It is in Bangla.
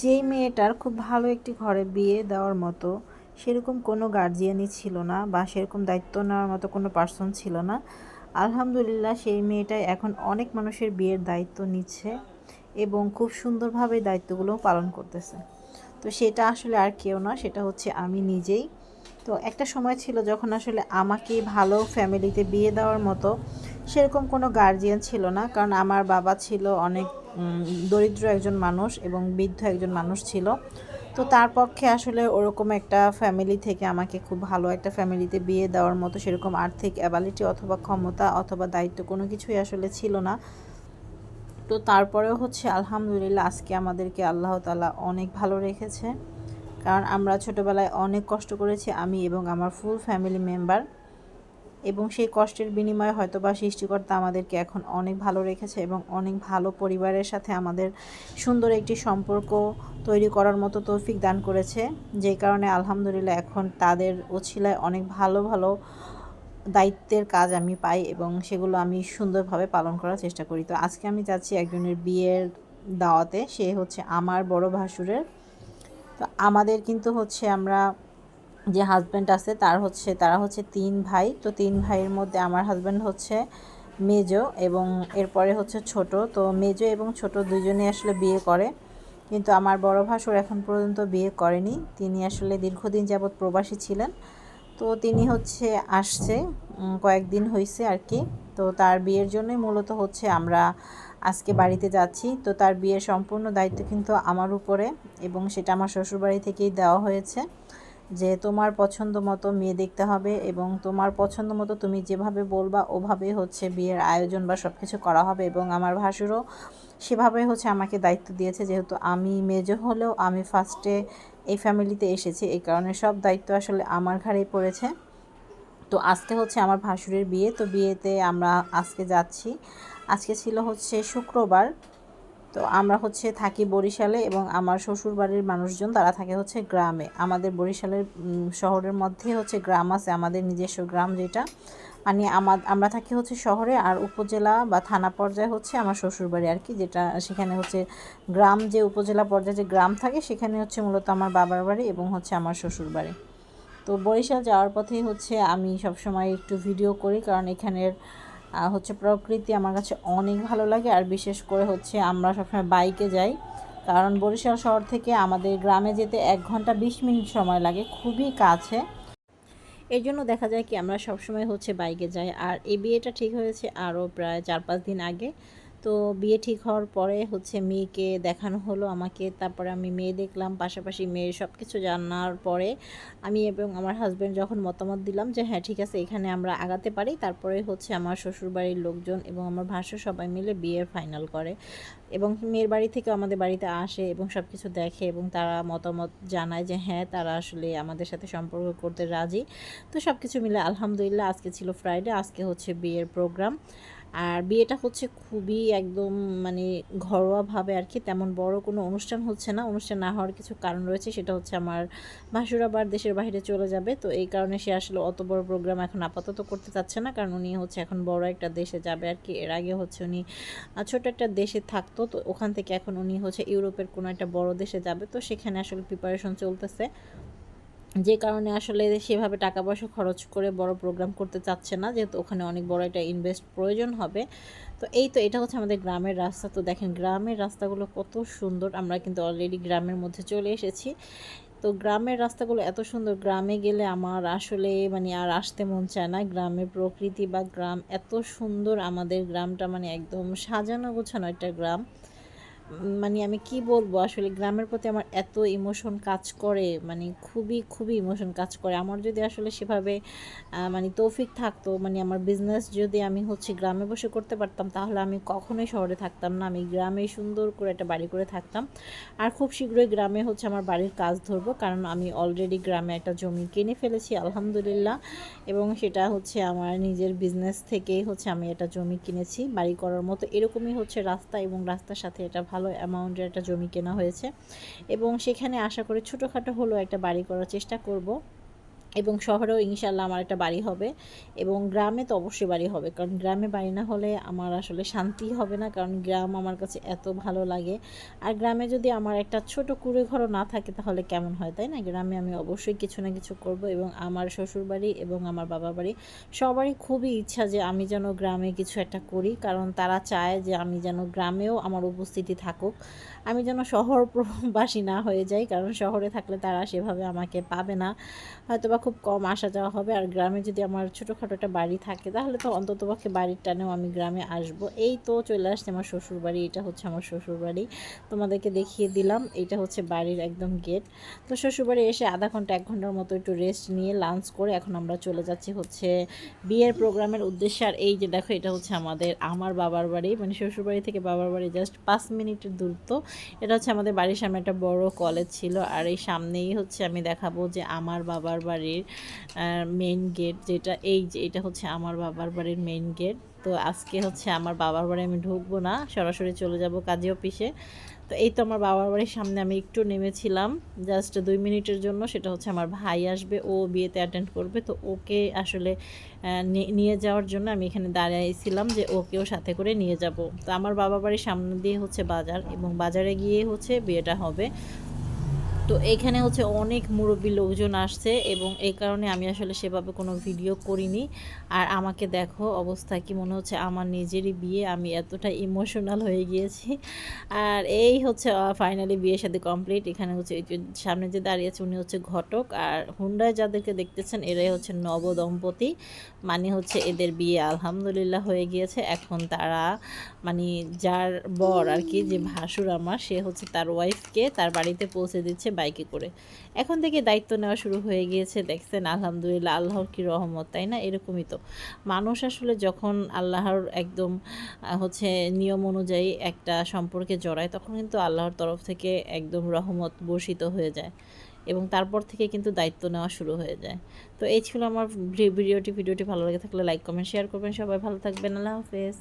যেই মেয়েটার খুব ভালো একটি ঘরে বিয়ে দেওয়ার মতো, সেরকম কোনো গার্জিয়ানই ছিল না বা সেরকম দায়িত্ব নেওয়ার মতো কোনো পার্সন ছিল না। আলহামদুলিল্লাহ, সেই মেয়েটাই এখন অনেক মানুষের বিয়ের দায়িত্ব নিচ্ছে এবং খুব সুন্দরভাবে দায়িত্বগুলো পালন করতেছে। তো সেটা আসলে আর কেউ না, সেটা হচ্ছে আমি নিজেই। তো একটা সময় ছিল যখন আসলে আমাকে ভালো ফ্যামিলিতে বিয়ে দেওয়ার মতো সেরকম কোনো গার্জিয়ান ছিল না, কারণ আমার বাবা ছিল অনেক দরিদ্র একজন মানুষ এবং বৃদ্ধ একজন মানুষ ছিল। তো তার পক্ষে আসলে ওরকম একটা ফ্যামিলি থেকে আমাকে খুব ভালো একটা ফ্যামিলিতে বিয়ে দেওয়ার মতো সেরকম আর্থিক অ্যাবিলিটি অথবা ক্ষমতা অথবা দায়িত্ব কোনো কিছুই আসলে ছিল না। তো তারপরেও হচ্ছে আলহামদুলিল্লাহ আজকে আমাদেরকে আল্লাহ তালা অনেক ভালো রেখেছে। কারণ আমরা ছোটোবেলায় অনেক কষ্ট করেছি আমি এবং আমার ফুল ফ্যামিলি মেম্বার এবং সেই কষ্টের বিনিময়ে হয়তো বা সৃষ্টিকর্তা আমাদেরকে এখন অনেক ভালো রেখেছে এবং অনেক ভালো পরিবারের সাথে আমাদের সুন্দর একটি সম্পর্ক তৈরি করার মতো তৌফিক দান করেছে। যে কারণে আলহামদুলিল্লাহ এখন তাদের ওছিলায় অনেক ভালো ভালো দায়িত্বের কাজ আমি পাই এবং সেগুলো আমি সুন্দরভাবে পালন করার চেষ্টা করি। তো আজকে আমি যাচ্ছি একজনের বিয়ের দাওয়াতে, সে হচ্ছে আমার বড় ভাসুরের। তো আমাদের কিন্তু হচ্ছে আমরা যে হাজব্যান্ড আছে, তার হচ্ছে, তারা হচ্ছে তিন ভাই। তো তিন ভাইয়ের মধ্যে আমার হাজব্যান্ড হচ্ছে মেজো এবং এরপরে হচ্ছে ছোট। তো মেজো এবং ছোট দুজনে আসলে বিয়ে করে। কিন্তু আমার বড় ভাসুর এখন পর্যন্ত বিয়ে করেনি। তিনি আসলে দীর্ঘদিন যাবৎ প্রবাসী ছিলেন। তো তিনি হচ্ছে আসছে কয়েকদিন হয়েছে আর কি। তো তার বিয়ের জন্যই মূলত হচ্ছে আমরা আজকে বাড়িতে যাচ্ছি। তো তার বিয়ের সম্পূর্ণ দায়িত্ব কিন্তু আমার উপরে এবং সেটা আমার শ্বশুরবাড়ি থেকেই দেওয়া হয়েছে। যে তোমার পছন্দ মতো মেয়ে দেখতে হবে এবং তোমার পছন্দ মতো তুমি যেভাবে বলবা, ওভাবে হচ্ছে বিয়ের আয়োজন বা সব কিছু করা হবে এবং আমার ভাসুরও সেভাবে হচ্ছে আমাকে দায়িত্ব দিয়েছে যেহেতু আমি মেজো হলেও আমি ফার্স্টে এই ফ্যামিলিতে এসেছি, এই কারণে সব দায়িত্ব আসলে আমার ঘাড়েই পড়েছে। তো আজকে হচ্ছে আমার ভাসুরের বিয়ে, তো বিয়েতে আমরা আজকে যাচ্ছি। আজকে ছিল হচ্ছে শুক্রবার তো আমরা হচ্ছে থাকি বরিশালে এবং আমার শ্বশুর বাড়ির মানুষজন তারা থাকে হচ্ছে গ্রামে। আমাদের বরিশালের শহরের মধ্যে হচ্ছে গ্রাম আছে, আমাদের নিজস্ব গ্রাম যেটা। মানে আমার আমরা থাকি হচ্ছে শহরে আর উপজেলা বা থানা পর্যায়ে হচ্ছে আমার শ্বশুরবাড়ি আর কি, যেটা সেখানে হচ্ছে গ্রাম যে উপজেলা পর্যায়ে যে গ্রাম থাকে সেখানে হচ্ছে মূলত আমার বাবার বাড়ি এবং হচ্ছে আমার শ্বশুর বাড়ি তো বরিশাল যাওয়ার পথেই হচ্ছে আমি সবসময় একটু ভিডিও করি, কারণ এখানের হচ্ছে প্রকৃতি আমার কাছে অনেক ভালো লাগে। আর বিশেষ করে হচ্ছে আমরা সবসময় বাইকে যাই। কারণ বরিশাল শহর থেকে আমাদের গ্রামে যেতে এক ঘণ্টা বিশ মিনিট সময় লাগে, খুবই কাছে। এর জন্য দেখা যায় কি আমরা সবসময় হচ্ছে বাইকে যাই। আর এই বিয়েটা ঠিক হয়েছে আরও প্রায় চার পাঁচ দিন আগে। তো বিয়ে ঠিক হওয়ার পরে হচ্ছে মেয়েকে দেখানো হলো আমাকে। তারপরে আমি মেয়ে দেখলাম, পাশাপাশি মেয়ের সব কিছু জানার পরে আমি এবং আমার হাজব্যান্ড যখন মতামত দিলাম যে হ্যাঁ ঠিক আছে, এখানে আমরা আগাতে পারি। তারপরে হচ্ছে আমার শ্বশুরবাড়ির লোকজন এবং আমার ভাষ্য সবাই মিলে বিয়ের ফাইনাল করে এবং মেয়ের বাড়ি থেকে আমাদের বাড়িতে আসে এবং সব কিছু দেখে এবং তারা মতামত জানায় যে হ্যাঁ তারা আসলে আমাদের সাথে সম্পর্ক করতে রাজি। তো সব কিছু মিলে আলহামদুলিল্লাহ, আজকে ছিল ফ্রাইডে আজকে হচ্ছে বিয়ের প্রোগ্রাম আর বিয়েটা হচ্ছে খুবই একদম মানে ঘরোয়াভাবে আর কি, তেমন বড় কোনো অনুষ্ঠান হচ্ছে না। অনুষ্ঠান না হওয়ার কিছু কারণ রয়েছে, সেটা হচ্ছে আমার ভাসুর আবার দেশের বাইরে চলে যাবে। তো এই কারণে সে আসলে অত বড় প্রোগ্রাম এখন আপাতত করতে চাচ্ছে না, কারণ উনি হচ্ছে এখন বড় একটা দেশে যাবে আর কি। এর আগে হচ্ছে উনি ছোট একটা দেশে থাকতো, তো ওখান থেকে এখন উনি হচ্ছে ইউরোপের কোনো একটা বড় দেশে যাবে। তো সেখানে আসলে প্রিপারেশন চলতেছে। যে কারণে আসলে সেভাবে টাকা পয়সা খরচ করে বড় প্রোগ্রাম করতে চাচ্ছে না, যেহেতু ওখানে অনেক বড় একটা ইনভেস্ট প্রয়োজন হবে। তো এই তো এটা হচ্ছে আমাদের গ্রামের রাস্তা। তো দেখেন, গ্রামের রাস্তাগুলো কত সুন্দর। আমরা কিন্তু অলরেডি গ্রামের মধ্যে চলে এসেছি। তো গ্রামের রাস্তাগুলো এত সুন্দর। গ্রামে গেলে আমার আসলে মানে আর আসতে মন চায় না। গ্রামের প্রকৃতি বা গ্রাম এত সুন্দর। আমাদের গ্রামটা মানে একদম সাজানো গোছানো একটা গ্রাম। মানে আমি কি বলব? আসলে গ্রামের প্রতি আমার এত ইমোশন কাজ করে মানে খুবই খুবই ইমোশন কাজ করে। আমার যদি আসলে সেভাবে মানে তৌফিক থাকতো মানে আমার বিজনেস যদি আমি হচ্ছে গ্রামে বসে করতে পারতাম, তাহলে আমি কখনোই শহরে থাকতাম না। আমি গ্রামে সুন্দর করে একটা বাড়ি করে থাকতাম। আর খুব শীঘ্রই গ্রামে হচ্ছে আমার বাড়ির কাজ ধরবো, কারণ আমি অলরেডি গ্রামে একটা জমি কিনে ফেলেছি, আলহামদুলিল্লাহ। এবং সেটা হচ্ছে আমার নিজের বিজনেস থেকেই হচ্ছে আমি একটা জমি কিনেছি, বাড়ি করার মতো। এরকমই হচ্ছে রাস্তা এবং রাস্তার সাথে এটা ভালো অ্যামাউন্টের একটা জমি কেনা হয়েছে। এবং সেখানে আশা করে ছোটোখাটো হলেও একটা বাড়ি করার চেষ্টা করব। এবং শহরেও ইনশাল্লাহ আমার একটা বাড়ি হবে এবং গ্রামে তো অবশ্যই বাড়ি হবে। কারণ গ্রামে বাড়ি না হলে আমার আসলে শান্তি হবে না, কারণ গ্রাম আমার কাছে এত ভালো লাগে। আর গ্রামে যদি আমার একটা ছোট কুড়ে ঘরও না থাকে তাহলে কেমন হয়, তাই না? গ্রামে আমি অবশ্যই কিছু না কিছু করব এবং আমার শ্বশুর বাড়ি এবং আমার বাবা বাড়ি সবারই খুবই ইচ্ছা যে আমি যেন গ্রামে কিছু একটা করি, কারণ তারা চায় যে আমি যেন গ্রামেও আমার উপস্থিতি থাকুক। আমি যেন শহরবাসী না হয়ে যাই, কারণ শহরে থাকলে তারা সেভাবে আমাকে পাবে না। হয়তো বা খুব কম আসা যাওয়া হবে। আর গ্রামে যদি আমার ছোটোখাটো একটা বাড়ি থাকে, তাহলে তো অন্ততপক্ষে বাড়ির টানেও আমি গ্রামে আসব। এই তো চলে আসছে আমার শ্বশুর বাড়ি এটা হচ্ছে আমার শ্বশুর বাড়ি তোমাদেরকে দেখিয়ে দিলাম, এটা হচ্ছে বাড়ির একদম গেট তো শ্বশুর বাড়ি এসে আধা ঘণ্টা, এক ঘণ্টার মতো একটু রেস্ট নিয়ে লাঞ্চ করে এখন আমরা চলে যাচ্ছি হচ্ছে বিয়ের প্রোগ্রামের উদ্দেশ্যে। আর এই যে দেখো, এটা হচ্ছে আমাদের, আমার বাবার বাড়ি। মানে শ্বশুর বাড়ি থেকে বাবার বাড়ি জাস্ট পাঁচ মিনিটের দূরত্ব। এটা হচ্ছে আমাদের বাড়ির সামনে একটা বড় কলেজ ছিল। আর এই সামনেই হচ্ছে আমি দেখাবো যে আমার বাবার বাড়ির মেইন গেট যেটা, এই যে এটা হচ্ছে আমার বাবার বাড়ির মেইন গেট তো আজকে হচ্ছে আমার বাবার বাড়ি আমি ঢুকবো না, সরাসরি চলে যাব কাজী অফিসে। তো এই তো আমার বাবার বাড়ির সামনে আমি একটু নেমেছিলাম জাস্ট দুই মিনিটের জন্য। সেটা হচ্ছে আমার ভাই আসবে, ও বিয়েতে অ্যাটেন্ড করবে। তো ওকে আসলে নিয়ে যাওয়ার জন্য আমি এখানে দাঁড়িয়েছিলাম যে ওকেও সাথে করে নিয়ে যাব। তো আমার বাবা বাড়ির সামনে দিয়ে হচ্ছে বাজার এবং বাজারে গিয়ে হচ্ছে বিয়েটা হবে। তো এখানে হচ্ছে অনেক মুরব্বী লোকজন আসছে এবং এই কারণে আমি আসলে সেভাবে কোনো ভিডিও করিনি। আর আমাকে দেখো অবস্থা কি মনে হচ্ছে, আমার নিজেরই বিয়ে, আমি এতটা ইমোশনাল হয়ে গিয়েছি। আর এই হচ্ছে ফাইনালি বিয়ের সাথে কমপ্লিট এখানে হচ্ছে সামনে যে দাঁড়িয়ে আছে, উনি হচ্ছে ঘটক। আর হুন্ডায় যাদেরকে দেখতেছেন, এরাই হচ্ছে নবদম্পতি। মানে হচ্ছে এদের বিয়ে আলহামদুলিল্লাহ হয়ে গিয়েছে। এখন তারা মানে যার বর আর কি, যে ভাসুর আমার, সে হচ্ছে তার ওয়াইফকে তার বাড়িতে পৌঁছে দিচ্ছে। বাইকে করে। এখন থেকে দায়িত্ব নেওয়া শুরু হয়ে গিয়েছে, দেখছেন, আলহামদুলিল্লাহ, আল্লাহর কি রহমত, তাই না? এরকমই তো। মানুষ আসলে যখন আল্লাহর একদম হচ্ছে নিয়ম অনুযায়ী একটা সম্পর্কে জড়ায়, তখন কিন্তু আল্লাহর তরফ থেকে একদম রহমত বর্ষিত হয়ে যায় এবং তারপর থেকে কিন্তু দায়িত্ব নেওয়া শুরু হয়ে যায়। তো এই ছিল আমার ভিডিওটি। ভিডিওটি ভালো লাগে থাকলে লাইক, কমেন্ট, শেয়ার করবেন। সবাই ভালো থাকবেন। আল্লাহ হাফেজ।